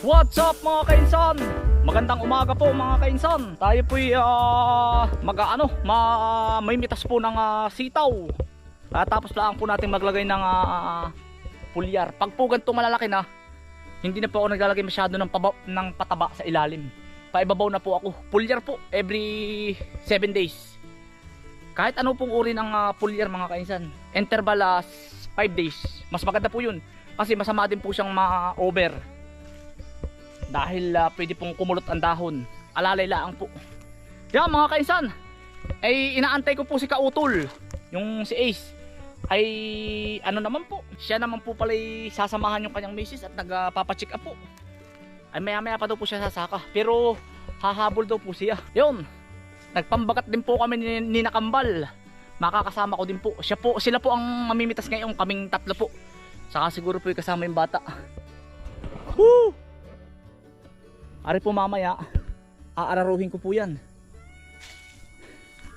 What's up mga kainsan? Magandang umaga po mga kainsan. Tayo po uh, mag ano, ma, may mitas po ng ah, sitaw. Ah, tapos lang po natin maglagay ng ah, pulyar. Pag po ganito malalaki na, hindi na po ako naglalagay masyado ng, paba, ng pataba sa ilalim. Paibabaw na po ako. Pulyar po every 7 days. Kahit ano pong uri ng ah, pulyar mga kainsan. Interval 5 days. Mas maganda po yun. Kasi masama din po siyang ma-over dahil ah, pwede pong kumulot ang dahon. Alalay laang po. Yan mga kainsan. Ay inaantay ko po si Kautol yung si Ace. Ay ano naman po? Siya naman po pala sasamahan yung kanyang misis at nagpapacheck up po. Ay maya maya pa daw po siya sasaka. Pero hahabol daw po siya. Yun nagpambagat din po kami ni, ni Nakambal. Makakasama ko din po. Siya po sila po ang mamimitas ngayon kaming tatlo po. Saka siguro po yung kasama yung bata. Woo! Ari po mamaya, aararuhin ko po yan.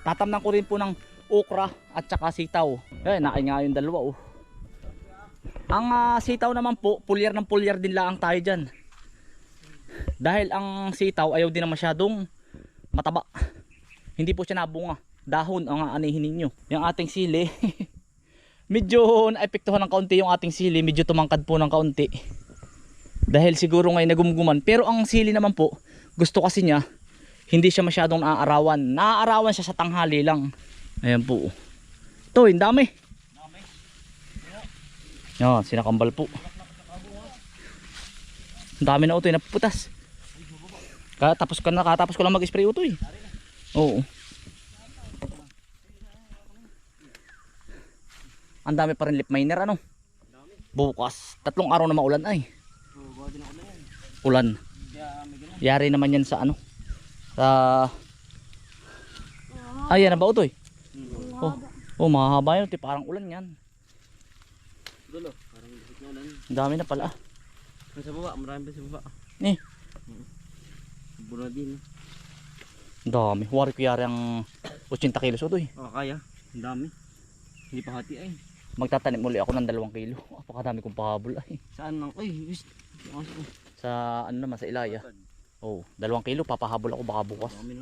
Tatamnan ko rin po ng okra at saka sitaw. Eh, nga yung dalawa oh. Ang ah, sitaw naman po, pulyar ng pulyar din lang tayo dyan. Dahil ang sitaw ayaw din na masyadong mataba. Hindi po siya nabunga. Dahon ang aanihin ninyo. Yung ating sili, medyo naepektuhan ng kaunti yung ating sili. Medyo tumangkad po ng kaunti. Dahil siguro ngayon nagumguman. Pero ang sili naman po, gusto kasi niya, hindi siya masyadong naaarawan. Naaarawan siya sa tanghali lang. Ayan po. Ito, yung dami. Yan, sinakambal po. Ang dami na utoy, napuputas. Katapos ko na, katapos ko lang mag-spray utoy. Oo. Ang dami pa rin lip miner ano. Bukas, tatlong araw na maulan ay ulan. Yari naman yan sa ano? Sa Ayan na ba utoy? Oh, oh mahaba yun, parang ulan yan. Dulo, parang ulan. Ang dami na pala. Sa baba, marami pa sa baba. Eh, Bura din. ang dami. Wari ko yari ang 80 kilos utoy. Oh, kaya. Ang dami. Hindi pa hati ay. Magtatanim uli ako ng 2 kilo. Apakadami kong pahabol ay. Saan lang? Ay, wis. Sa ano naman sa Ilaya. Oh, 2 kilo papahabol ako baka bukas. Dami.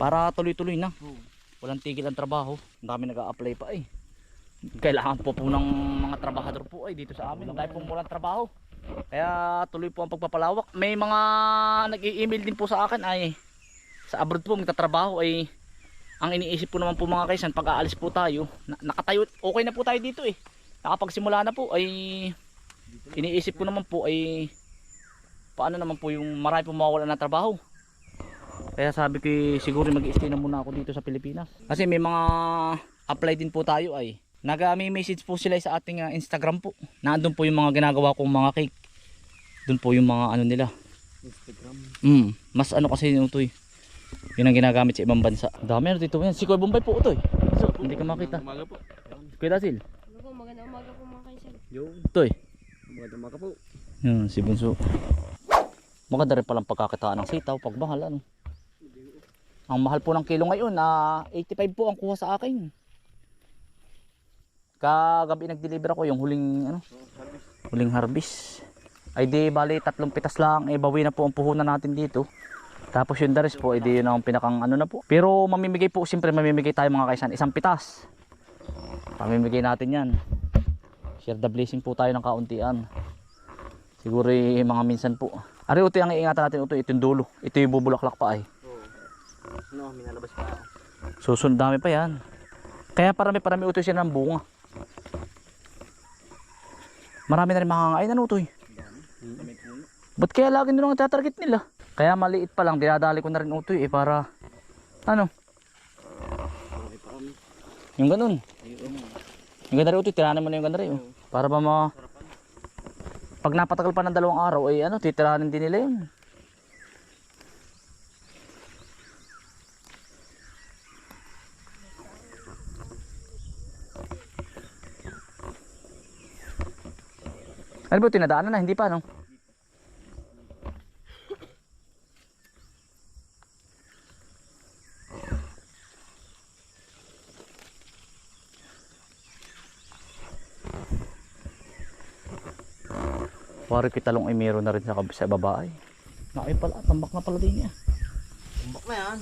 Para tuloy-tuloy na. Oh. Walang tigil ang trabaho. Ang dami nag-a-apply pa eh. Kailangan po po ng mga trabahador po ay dito sa amin. Dahil po walang trabaho. Kaya tuloy po ang pagpapalawak. May mga nag-i-email din po sa akin ay sa abroad po magtatrabaho ay ang iniisip po naman po mga kaisan pag aalis po tayo na, nakatayo okay na po tayo dito eh nakapagsimula na po ay iniisip ko naman po ay paano naman po yung marami po mawawala ng trabaho kaya sabi ko eh, siguro mag-stay na muna ako dito sa Pilipinas. Kasi may mga apply din po tayo ay. Nag-message po sila sa ating ah, Instagram po. Nandun po yung mga ginagawa kong mga cake. Doon po yung mga ano nila. Instagram. Mm, mas ano kasi yun ito eh. Yun ang ginagamit sa ibang bansa. Dami ano dito yan. Si Kuya Bombay po ito eh. So, hindi ka makita. Kuya Dasil. Ano po, magandang umaga po mga kaisan. Yo. Ito eh. Magandang umaga po. Yan, si Bunso. Maganda rin palang pagkakitaan ng sitaw pag mahal ano. Ang mahal po ng kilo ngayon na 85 po ang kuha sa akin. Kagabi nag-deliver ako yung huling ano, huling harvest. Ay di bali tatlong pitas lang eh bawi na po ang puhunan natin dito. Tapos yung dares po, edi yun ang pinakang ano na po. Pero mamimigay po, siyempre mamimigay tayo mga kaisan, isang pitas. Pamimigay natin yan. Share the blessing po tayo ng kauntian. Siguro eh, mga minsan po. Ari ito ang iingatan natin ito, ito yung dulo. Ito yung bubulaklak pa ay. Ano, minalabas pa ako. Susunod dami pa yan. Kaya parami parami utoy siya ng bunga. Marami na rin makangain ano utoy. Ba't kaya lagi ang tatarget nila? Kaya maliit pa lang, dinadali ko na rin utoy eh para ano, yung ganun. Ayun. Yung ganda rin utoy, tiranin mo na yung ganda rin. oh. Para ba ma... Pag napatagal pa ng dalawang araw, ay ano, titiranin din nila yun. Ano ba, tinadaanan na, hindi pa, no? Pare kitalong ay meron na rin sa, sa babae. Na ay pala, tambak na pala din niya. Tumbak na yan.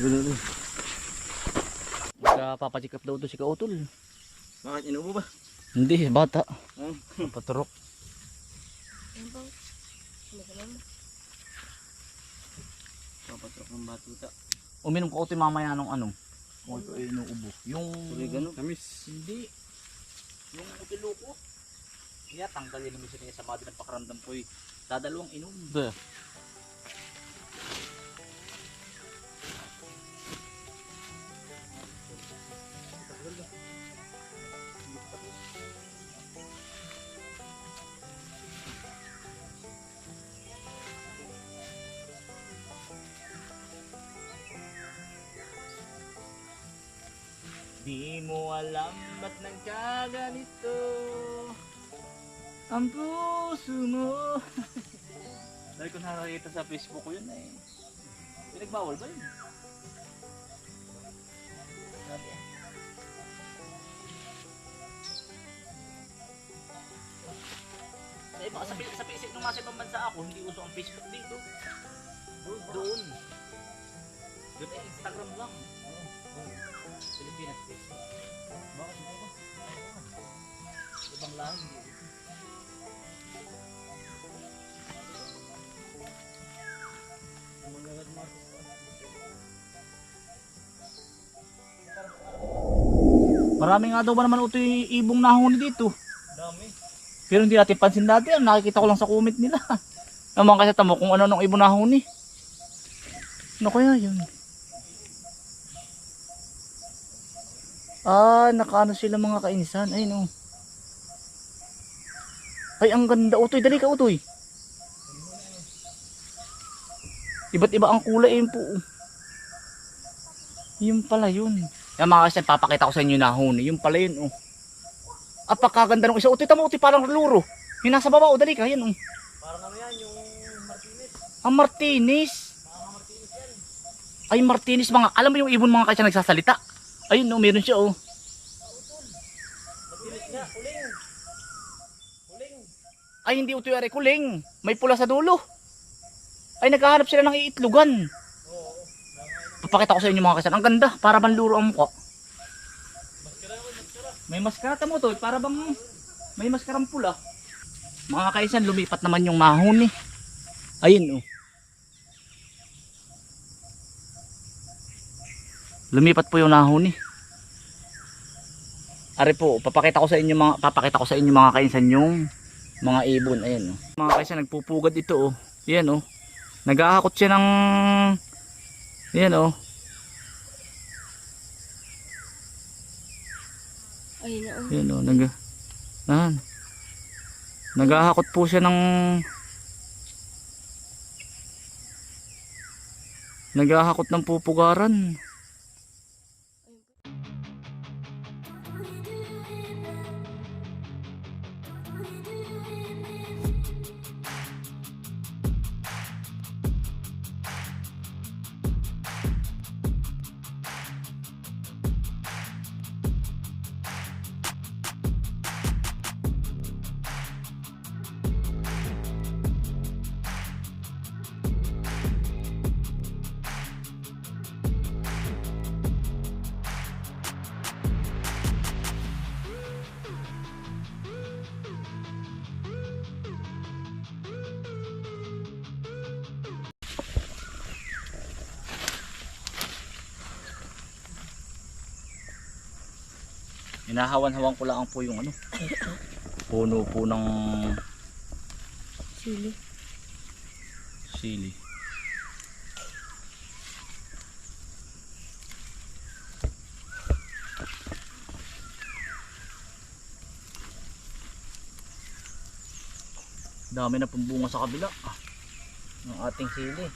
Gulo Magpapacheck up daw to si Kautol. Bakit inubo ba? Hindi, bata. Hmm. Paturok. Ano bang? Ano ka naman? Papatok ng batuta. Uminom ka utoy mamaya nung ano. Kung ito ay inuubo. Yung... Oregano. Tamis. Hindi. Yung utiluko. Kaya tanggalin namin siya sa body ng pakaramdam ko eh. Dadalawang inom. Di mo alam ba't nagkaganito Ang puso mo Dahil ko nakakita sa Facebook ko yun eh Pinagbawal ba yun? Sabi ah. Sa iba, sa, sa isip nung nasa ibang bansa ako, hindi uso ang Facebook dito. Doon. Doon. Instagram lang. Pilipinas Facebook. Bakit hindi ba? Ibang lahi. Marami nga daw ba naman ito yung ibong nahuni dito. Dami. Pero hindi natin pansin dati. Ang nakikita ko lang sa comment nila. Naman kasi tamo kung ano nung ibong nahuni. Ano kaya yun? Ah, nakaano sila mga kainisan. Ay no. Ay, ang ganda. Utoy, dali ka, Utoy. Iba't iba ang kulay yun po. Yun pala yun. Yan mga kasi papakita ko sa inyo yung nahuni. Yung pala yun, oh. Apakaganda ng isa. Utoy, tamo, Utoy, parang luro. Yung nasa baba, oh, dali ka, yan, oh. Parang ano yan, yung Martinez. Ang Martinez. Ay, Martinez mga, alam mo yung ibon mga kasi nagsasalita. Ayun, no, meron siya, oh. Ay, hindi utoy are kuling. May pula sa dulo. Ay, naghahanap sila ng iitlugan. Papakita ko sa inyo mga kasan. Ang ganda, para bang luro ang mukha. May maskara mo to, para bang may maskarang pula. Mga kaisan, lumipat naman yung mahon eh. Ayun oh. Lumipat po yung nahon eh. Ari po, papakita ko sa inyo mga papakita ko sa inyo mga kainsan yung mga ibon ayan oh. Mga kainsan nagpupugad ito oh. Ayan oh. Naghahakot siya ng Ayan oh. Ay, na oh. Ayan oh, nag Ayan. Naghahakot po siya ng Naghahakot ng pupugaran. Hinahawan-hawan ko lang po yung ano. Puno po ng Sili. sili. Dami na pong bunga sa kabila. Ah, ng ating sili.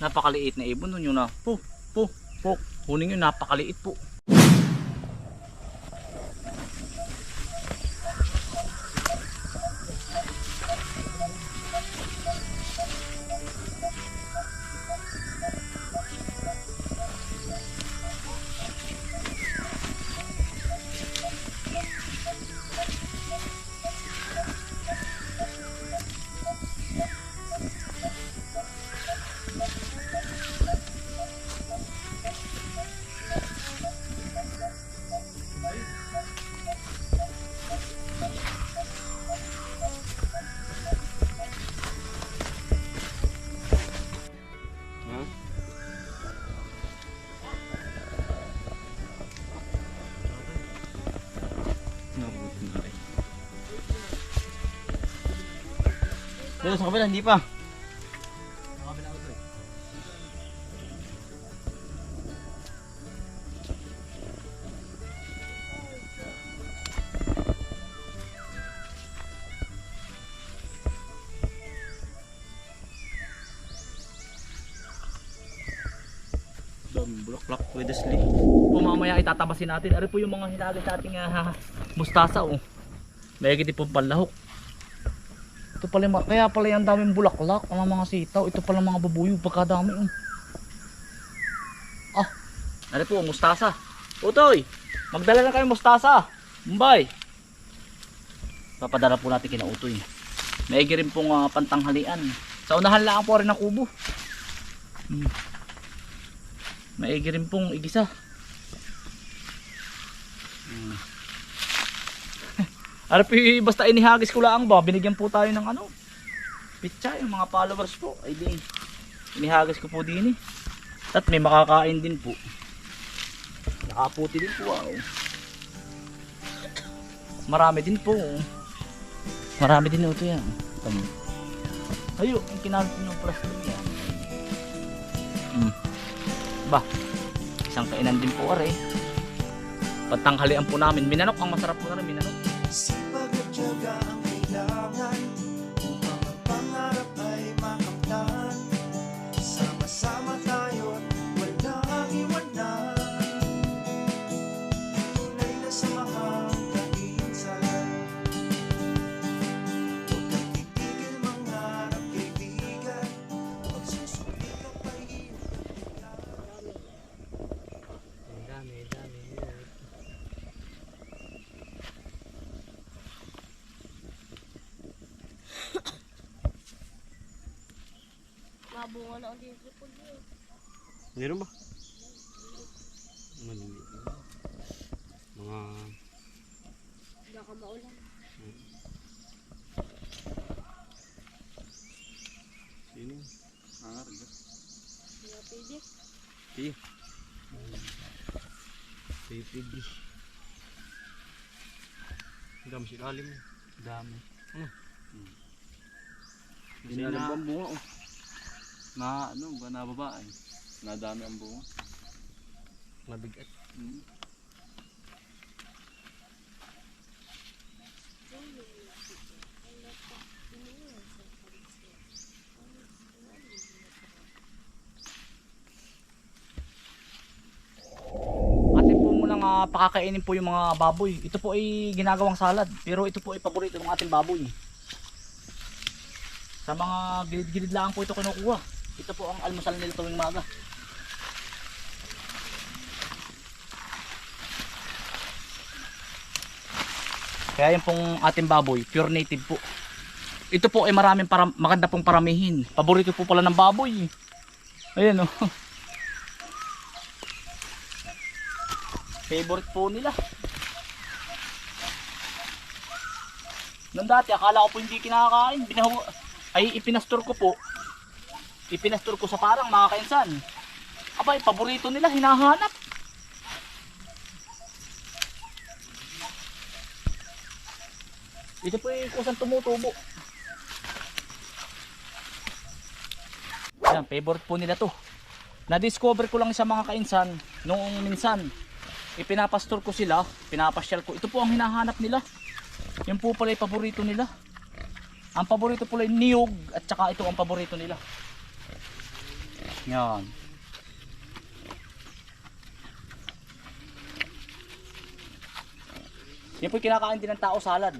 Napakaliit na ibon nun yun na. Po, po, po. Kunin yun, napakaliit po. Dito sa kabila, hindi pa. Daming bulaklak pwede sli. Pumamaya itatabasin natin. Ari po yung mga hinagay sa ating ah, mustasa oh. May din po panlahok. Ito pala yung, kaya pala yung daming bulaklak, ang mga sitaw. Ito pala mga babuyo, pagkadami oh. Ah, ari po, mustasa. Utoy, magdala na kayo mustasa. Mbay. Papadala po natin kina Utoy. May rin pong ah, pantanghalian. Sa unahan lang po rin ng kubo. Hmm. Maigi rin pong igisa. Hmm. Arpi, basta inihagis ko lang ba, binigyan po tayo ng ano, pitsa, yung mga followers po. Ay di, inihagis ko po din eh. At may makakain din po. Nakaputi din po ah. oh. Marami din po. oh. Marami din ito yan. Tama. Ayo, yung kinalot yung plastic yan. Hmm. Ba, isang kainan din po are. Pagtanghalian po namin, minanok ang masarap po na minanok. Sipag at Mabunga na ang disipon niyo. Meron ba? Maliliit na. Mga... Baka maulan. Sino? Nangarga. Hindi na pwede. Sige. Pipig. Ang dami silalim. Dami. Hindi na ang bunga oh. Na ano ba na babae? Nadami ang bunga. Mabigat. Munang ah, pakakainin po yung mga baboy. Ito po ay ginagawang salad. Pero ito po ay paborito ng ating baboy. Sa mga gilid-gilid lang po ito kinukuha. Ito po ang almusal nila tuwing maga. Kaya yung pong ating baboy, pure native po. Ito po ay maraming para, maganda pong paramihin. Paborito po pala ng baboy. Ayan oh. Favorite po nila. Nung dati, akala ko po hindi kinakain. Binahu ay ipinastor ko po. Ipinastor ko sa parang mga kainsan. Abay, paborito nila, hinahanap. Ito po yung kusang tumutubo. Yan, favorite po nila to. Na-discover ko lang sa mga kainsan noong minsan ipinapastor ko sila, pinapasyal ko. Ito po ang hinahanap nila. Yan po pala yung paborito nila. Ang paborito pala yung niyog at saka ito ang paborito nila. Yan. Yan po kinakain din ng tao salad.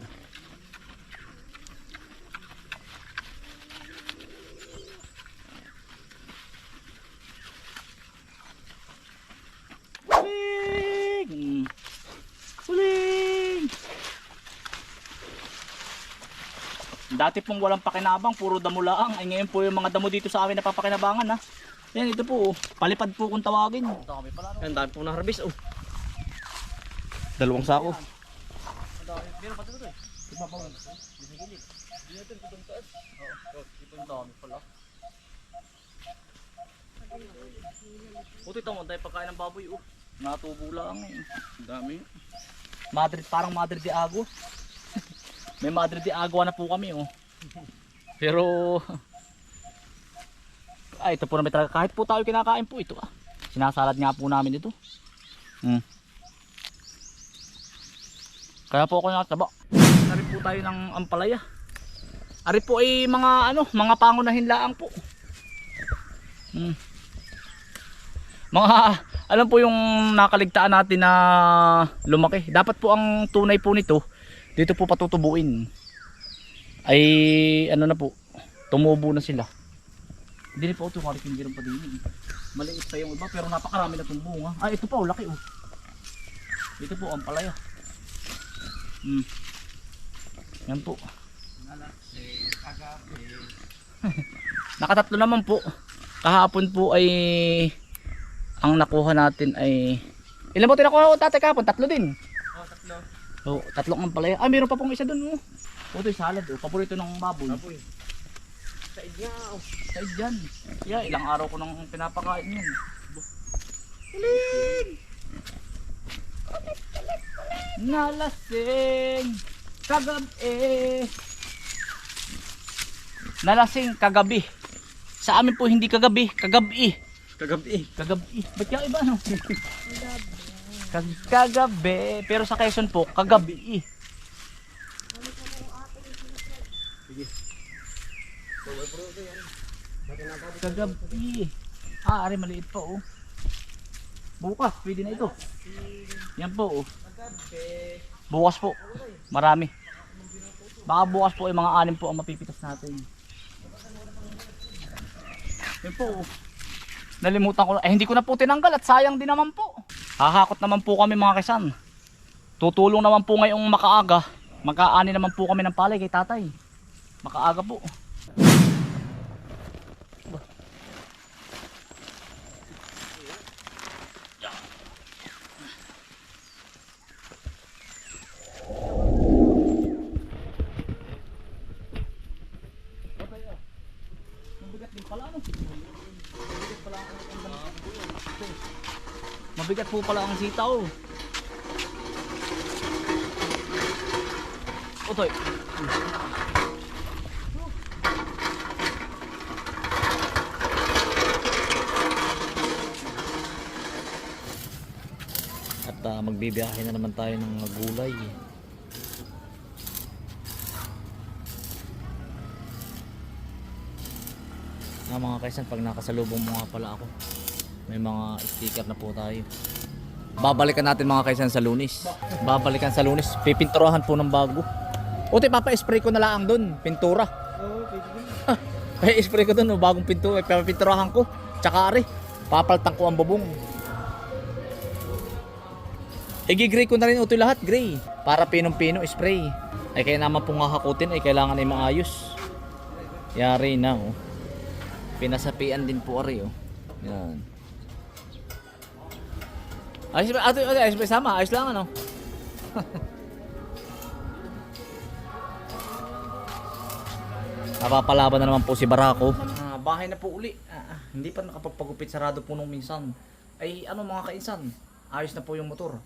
Huling! Huling! Dati pong walang pakinabang, puro damo laang. Ay ngayon po yung mga damo dito sa amin napapakinabangan ha. Yan ito po, oh. palipad po kung tawagin. Dami pala. Ang dami po na harvest oh. Dalawang sako. Meron pa dito eh. Ibabaw. Gilid. Hindi natin ito doon taas. Oo. Ito ang dami pala. Puti ito mo, dahil pagkain ng baboy oh. Natubo lang eh. Ang dami. Madrid, parang Madrid de Agua. May Madrid de Agua na po kami oh. Pero ay ito po na may talaga kahit po tayo kinakain po ito ah. Sinasalad nga po namin ito. Hmm. Kaya po ako nataba. Na rin po tayo ng ampalaya. Ari po ay mga ano, mga pangunahin laang po. Hmm. Mga alam po yung nakaligtaan natin na lumaki. Dapat po ang tunay po nito dito po patutubuin. Ay ano na po, tumubo na sila. Hindi na po ito marikin giron pa din. Maliit pa yung iba pero napakarami na itong bunga. Ah ito pa oh, laki oh. Ito po ang palaya. Hmm. Yan po. Nakatatlo naman po. Kahapon po ay ang nakuha natin ay ilan ba tinakuha ko tatay kahapon? Tatlo din. Oh, tatlo. Oh, tatlo ang palaya. Ah, meron pa pong isa doon oh. Oh, ito yung salad oh. Paborito ng baboy. Apoy. Sa idya oh. Sa dyan. Yeah, ilang araw ko nang pinapakain yun. Huling! Nalasing kagabi. Nalasing kagabi. Sa amin po hindi kagabi, kagabi. Kagabi. Kagabi. Ba't yung iba no? Kag- Kagabi. Pero sa Quezon po, kagabi. Kagabi. Ah, ari maliit pa oh. Bukas, pwede na ito. Yan po oh. Bukas po. Marami. Baka bukas po ay mga anim po ang mapipitas natin. Yan po oh. Nalimutan ko. Eh hindi ko na po tinanggal at sayang din naman po. Hahakot naman po kami mga kisan. Tutulong naman po ngayong makaaga. Magkaani naman po kami ng palay kay tatay. Makaaga po. Mabigat din pala ano? Mabigat pala ang Mabigat po pala ang sitaw. Otoy. At uh, magbibiyahe na naman tayo ng gulay. Ah, mga kaisan, pag nakasalubong mo nga pala ako, may mga sticker na po tayo. Babalikan natin mga kaisan sa lunis. Babalikan sa lunis. Pipinturahan po ng bago. Uti, papa-spray ko na lang doon. Pintura. Oo, pwede. Papa-spray ko doon. Bagong pintura. Papinturahan ko. Tsaka ari. Papaltan ko ang bubong. Igi-gray ko na rin ito lahat. Gray. Para pinong-pino spray. Ay kaya naman pong hahakutin. Ay kailangan ay maayos. Yari na. Oh. Pinasapian din po ari. Oh. Yan. Ayos ba? Ato, ayos ba? Sama. Ayos lang ano? Napapalaban na naman po si Barako. Ah, bahay na po uli. Ah, ah, hindi pa nakapagpagupit sarado po nung minsan. Ay ano mga kainsan, ayos na po yung motor.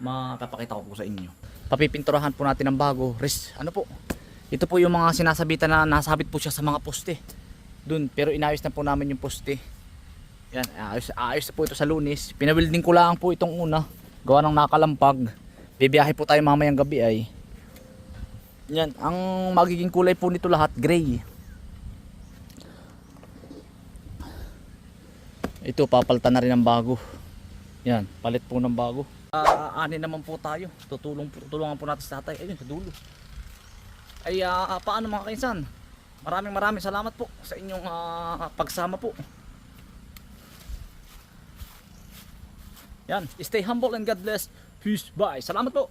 Mapapakita ko po sa inyo. Papipinturahan po natin ng bago. Res, ano po? Ito po yung mga sinasabitan na nasabit po siya sa mga poste. Dun, pero inayos na po namin yung poste. Yan, ayos, ayos po ito sa lunis. Pinawilding ko lang po itong una. Gawa ng nakalampag. Bibiyahe po tayo mamayang gabi ay. Yan, ang magiging kulay po nito lahat, gray. Ito, papalitan na rin ng bago. Yan, palit po ng bago. Uh, ani naman po tayo. Tutulong, tutulungan po natin sa tatay. Ayun, sa dulo. Ay, uh, paano mga kainsan? Maraming maraming salamat po sa inyong uh, pagsama po. Yan, stay humble and God bless. Peace, bye. Salamat po.